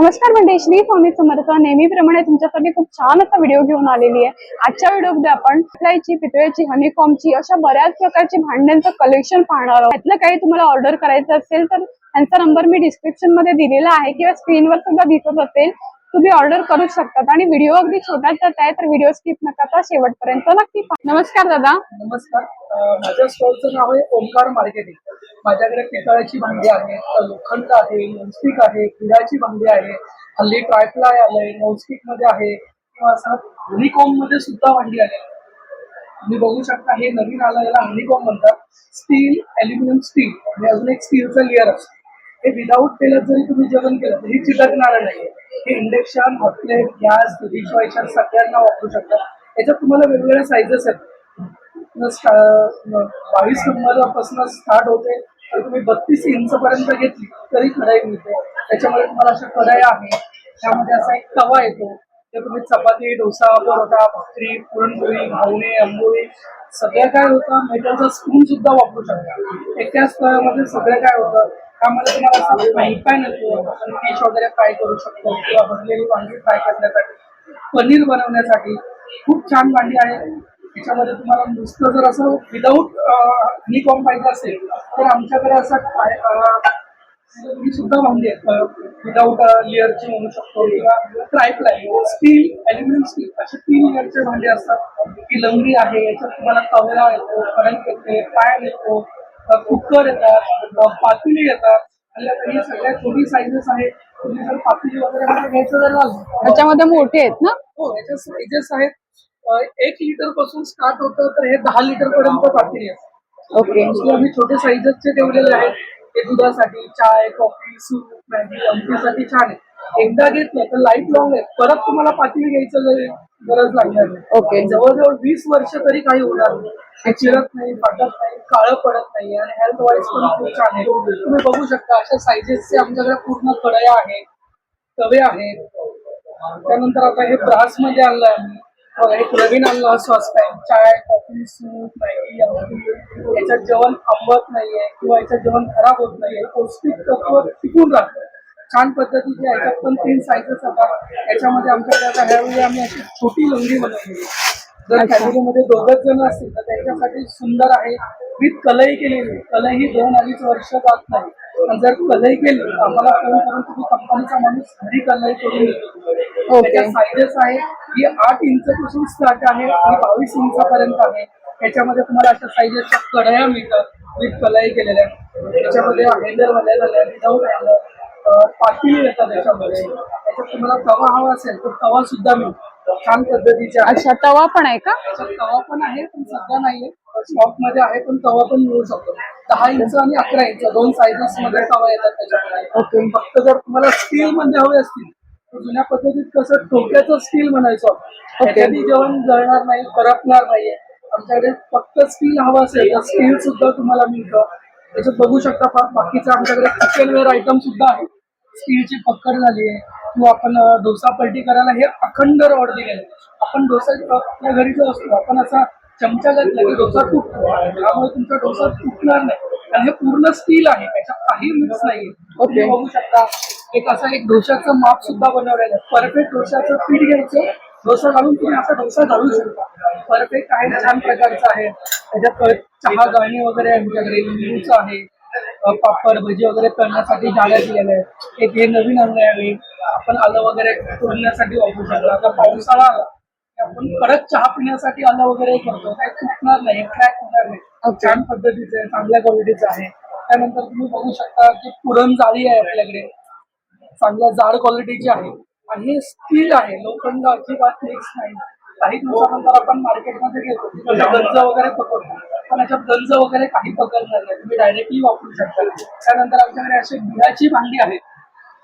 नमस्कार मंडळी श्री स्वामी समर्थ. नेहमीप्रमाणे तुमच्यासाठी खूप छान असा व्हिडिओ घेऊन आलेली आहे. आजच्या व्हिडिओमध्ये आपण पितळेची पितळेची हनीकॉमची अशा बऱ्याच प्रकारची भांड्यांचं कलेक्शन पाहणार आहोत. त्यातलं काही तुम्हाला ऑर्डर करायचं असेल तर त्यांचा नंबर मी डिस्क्रिप्शनमध्ये दिलेला आहे किंवा स्क्रीनवर सुद्धा दिसत असेल. तुम्ही ऑर्डर करू शकतात आणि व्हिडिओ अगदी छोटाच आहे तर व्हिडिओ स्किप न करता शेवटपर्यंत नक्की नमस्कार दादा. नमस्कार. माझ्या स्टॉलचं नाव आहे ओंकार मार्केटिंग. माझ्याकडे पितळाची भांडी आहेत लोखंड आहे नॉनस्टिक आहे पिढ्याची भांडी आहे हल्ली ट्रायफ्लाय आलंय नॉनस्टिकमध्ये आहे किंवा असं हनीकॉममध्ये सुद्धा भांडी आले तुम्ही बघू शकता हे नवीन आलं याला हनीकॉम म्हणतात. स्टील अल्युमिनियम स्टील आणि अजून एक स्टीलचा लेअर असतो. हे विदाऊट तेलात जरी तुम्ही जेवण केलं तरी चिटकणार नाही. हे इंडक्शन हॉटप्लेट गॅस डिशवॉशर सगळ्यांना वापरू शकता याच्यात तुम्हाला वेगवेगळ्या साईजेस आहेत. बावीस नंबरपासून स्टार्ट होते तर तुम्ही बत्तीस इंच पर्यंत घेतली तरी कढाई मिळते. त्याच्यामध्ये तुम्हाला अशा कढाया आहे त्यामध्ये असा एक तवा येतो. ते तुम्ही चपाती डोसा परोटा भाकरी पुरणपोळी घावणे आंबोळी सगळं काय होतं मेटलचा स्पून सुद्धा वापरू शकता. एकाच मध्ये सगळं काय होतं त्यामध्ये तुम्हाला सगळे माहीत पॅन नको आपण फिश वगैरे फ्राय करू शकतो किंवा भरलेली वांगी फ्राय करण्यासाठी पनीर बनवण्यासाठी. खूप छान भांडी आहे. त्याच्यामध्ये तुम्हाला नुसतं जर असं विदाऊट हनीकॉम पाहिजे असेल तर आमच्याकडे असं ही सुद्धा भांडी आहेत विदाऊट लेअरची म्हणू शकतो किंवा ट्रायप्लाय स्टील अल्युमिनियम स्टील असे तीन लेअरचे भांडे असतात. ही लंगडी आहे याच्यात तुम्हाला तवेला येतो करंट येते पॅन येतो कुकर येतात पातेली येतात. आणि आता ही सगळ्यात छोटी साईजेस आहेत. तुम्ही जर पातेली वगैरे मध्ये घ्यायचं जर त्याच्यामध्ये मोठे आहेत ना? हो याच्या साईजेस आहेत. एक लिटरपासून स्टार्ट होतं तर हे दहा लिटर पर्यंत पातेली आहे. ओके. छोटे साईजेसचे ठेवलेले आहेत. ते दुधासाठी चाय कॉफी सूप मॅगी आमटीसाठी छान आहे. एकदा घेतलं तर लाईफ लॉंग आहे. परत तुम्हाला पातेली घ्यायचं ग- गरज लागणार नाही. ओके. जवळजवळ वीस वर्ष तरी काही होणार नाही. ते चिरत नाही फाटत नाही काळं पडत नाही आणि हेल्थ वाईज पण खूप छान आहे. तुम्ही बघू शकता अशा साईजेसचे आमच्याकडे पूर्ण कढया आहेत तवे आहेत. त्यानंतर आता हे ब्रासमध्ये आणलं आम्ही. एक नवीन आणलं सॉसपॅन चाय कॉफी सूप मॅगी आमटी याच्यात जेवण आंबत नाहीये किंवा याच्यात जेवण खराब होत नाहीये. पौष्टिक तत्व टिकून राहतं. छान पद्धतीचे याच्यात पण तीन साईजेस असतात याच्यामध्ये आमच्याकडे आता ह्यावेळी आम्ही अशी छोटी लंगडी बनवली. जर. फॅमिलीमध्ये दोघच जण असतील तर त्यांच्यासाठी सुंदर आहे. विथ कलई केलेली. आहे. कलई ही दोन अडीच वर्ष जात नाही. जर कलई केली तर आम्हाला फोन करून तुम्ही कंपनीचा माणूस घरी कलई करून. त्याच्यात साईजेस आहे ही आठ इंच पासून स्टार्ट आहे आणि बावीस इंचापर्यंत आहे. त्याच्यामध्ये तुम्हाला अशा साईजेसच्या कढया मिळतात विथ कलई केलेल्या. त्याच्यामध्ये हँडलमध्ये झाल्या विदाऊट हँडल पातील येतात त्याच्यामध्ये. त्याच्यात तुम्हाला तवा हवा असेल तर तवा सुद्धा मिळतो. छान पद्धतीचे आहे अच्छा तवा पण आहे का? तवा पण आहे पण सध्या नाहीये. स्टॉकमध्ये आहे पण तवा पण मिळू शकतो. दहा इंच आणि अकरा इंच दोन साईजेस मध्ये तवा येतात त्याच्यामध्ये. ओके. फक्त जर तुम्हाला स्टील मध्ये हवे असतील जुन्या पद्धतीत कसं ठोक्याचं स्टील म्हणायचं त्याच्यानी जेवण जळणार नाही करपणार नाहीये. आमच्याकडे फक्त स्टील हवं असेल तर स्टील सुद्धा तुम्हाला मिळतं. त्याच्यात बघू शकता फा- बाकीचं आमच्याकडे किचनवेअर आयटम सुद्धा आहे. स्टीलची पक्कड झाली आहे. किंवा आपण डोसा पलटी करायला हे अखंड रॉड दिलेलं आहे. आपण डोसा आपल्या घरी जो असतो आपण असा चमचा घातला की डोसा तुटतो. त्यामुळे तुमचा डोसा तुटणार नाही. आणि हे पूर्ण स्टील आहे त्याच्यात काही मिक्स नाही तुम्ही बघू शकता एक असा एक डोशाचं माप सुद्धा बनवलेलं आहे. परफेक्ट डोशाचं पीठ घ्यायचं. डोसा घालून तुम्ही असा डोसा घालू शकता. परफेक्ट आहे छान प्रकारचं आहे. त्याच्यात चहा गाणी वगैरे आहे आमच्याकडे लिंबूचं आहे. पापड भजी वगैरे करण्यासाठी जाळ्या दिलेल्या आहेत. एक हे नवीन आणलं यावेळी आपण आलं वगैरे तोडण्यासाठी वापरू शकतो. आता पावसाळा आला आपण परत चहा पिण्यासाठी आलं वगैरे करतो. काही तुटणार नाही क्रॅक होणार नाही. छान पद्धतीचं आहे चांगल्या क्वालिटीचं आहे. त्यानंतर तुम्ही बघू शकता की पुरण जाळी आहे आपल्याकडे. चांगल्या जाड क्वालिटीची आहे. आणि हे स्टील आहे. लोखंड अजिबात मिक्स नाही. काही दिवसानंतर आपण मार्केटमध्ये घेतो गंज वगैरे पकडतो. पण याच्यात गंज वगैरे काही पकडणार नाही. तुम्ही डायरेक्टली वापरू शकता. त्यानंतर आमच्याकडे अशी बिडाची भांडी आहेत.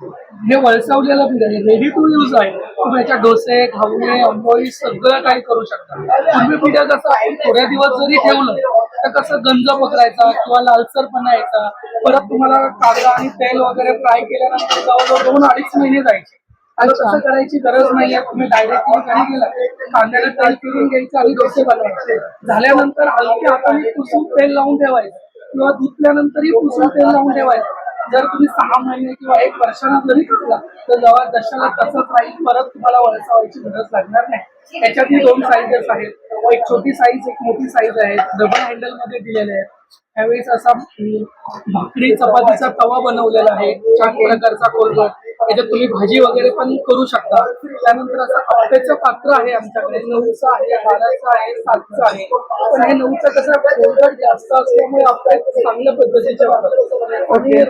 हे वळसावलेलं बीड आहे रेडी टू यूज आहे. तुम्ही याच्यात डोसे घावणे आंबोळी सगळं काही करू शकता. पूर्वी पिढ्या कसं आहे थोड्या दिवस जरी ठेवलं तर कसं गंज पकडायचा किंवा लालसरपणा यायचा. परत तुम्हाला कांदा आणि तेल वगैरे फ्राय केल्यानंतर जवळजवळ दोन अडीच महिने जायचे. आता तसं करायची गरज नाहीये तुम्ही डायरेक्टली घरी गेला कांद्याला तेल फिरून घ्यायचं आणि डोसे बनवायचे. झाल्यानंतर हलक्या हाताने पुसून तेल लावून ठेवायचं. किंवा धुतल्यानंतरही पुसून तेल लावून ठेवायचं. जर तुम्ही सहा महिने किंवा एक वर्षाला जरी घेतला तर जेव्हा दशाला तसंच राहील परत तुम्हाला वळसावायची गरज लागणार नाही. याच्यातही दोन साईजेस आहेत. एक छोटी साईज एक मोठी साईज आहे. डबल हँडलमध्ये दिलेले आहेत. त्यावेळेस असा भाकरी चपातीचा तवा बनवलेला आहे छान प्रकारचा कोलगट त्याच्यात तुम्ही भाजी वगैरे पण करू शकता. त्यानंतर असं आप्याचं पात्र आहे आमच्याकडे. नऊचं आहे बाराचं आहे सातचं आहे. पण हे नऊचं कसं कोलगट जास्त असल्यामुळे आपल्या चांगल्या पद्धतीचे वापरतो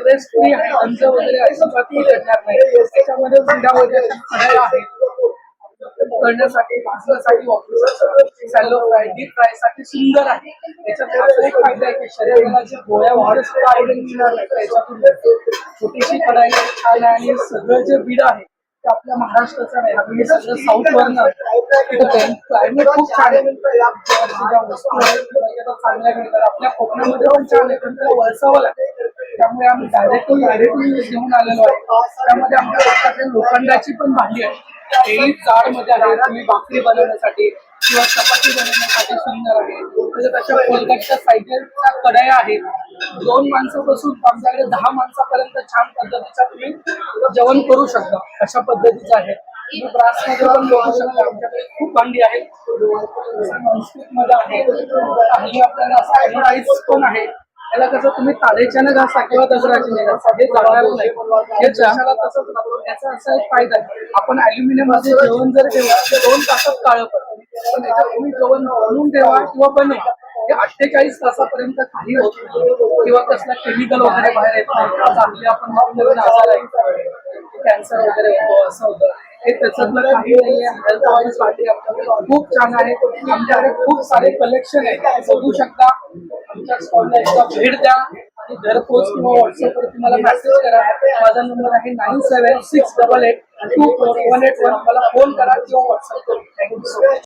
रेस्ट फ्री आहे. अंज वगैरे अजिबात नाही. त्याच्यामध्ये जिरा वगैरे आहेत करण्यासाठी भाजण्यासाठी वापरू शकतो सॅलो फ्राय डीप फ्रायसाठी सुंदर आहे. त्याच्यात एक फायदा आहे की शरीराला जे गोळ्या वाढ सुद्धा आयरन मिळणार नाही त्याच्यातून. छोटीशी आहे, छान आहे. आणि सगळं जे बीड आहे ते आपल्या महाराष्ट्राचं नाही सगळं साऊथ वरनं क्लायमेट खूप छान आहे. वस्तू चांगल्या मिळतात. आपल्या कोकणामध्ये पण छान आहे पण त्याला वळसावं लागतं. त्यामुळे आम्ही डायरेक्ट डायरेक्ट घेऊन आलेलो आहे. त्यामध्ये आमच्या हातातील लोखंडाची पण भांडी आहे तेही जाडमध्ये आहे तुम्ही भाकरी बनवण्यासाठी किंवा चपाती बनवण्यासाठी सुंदर आहे. त्याच्यात अशा कोलगटच्या सायकलच्या कढया आहेत. दोन माणसापासून आमच्याकडे दहा माणसापर्यंत छान पद्धतीचा तुम्ही जेवण करू शकता. अशा पद्धतीचं आहे. तुम्ही ब्रासमध्ये पण बघू शकता. आमच्याकडे खूप भांडी आहेत. नॉनस्टिकमध्ये आहे. आणि आपल्याला असं राईस पण आहे. त्याला कसं तुम्ही तारेच्यानं घासा किंवा नाही घासा हे जाणार नाही. हे जशाला तसंच राहतो याचा असा एक फायदा आहे. आपण अल्युमिनियममध्ये जेवण जर ठेवलं तर दोन तासात काळं पडतं. पण याच्यात तुम्ही जेवण बनवून ठेवा किंवा बनवा. हे अठ्ठेचाळीस तासापर्यंत काही होत नाही. किंवा कसला केमिकल वगैरे बाहेर येत नाही. आपण नवीन आजार आहे कॅन्सर वगैरे होतो असं होतं. हे त्याच्यातलं काही नाहीये. हेल्थ वाईज आमच्याकडे खूप छान आहे. आमच्याकडे खूप सारे कलेक्शन आहे बघू शकता. तुमच्या स्टॉलला एकदा भेट द्या आणि घरपोच किंवा व्हॉट्सअपवर तुम्हाला मेसेज करा माझा नंबर आहे nine seven six double eight two four one eight one मला फोन करा किंवा व्हॉट्सअप करू. Thank you so much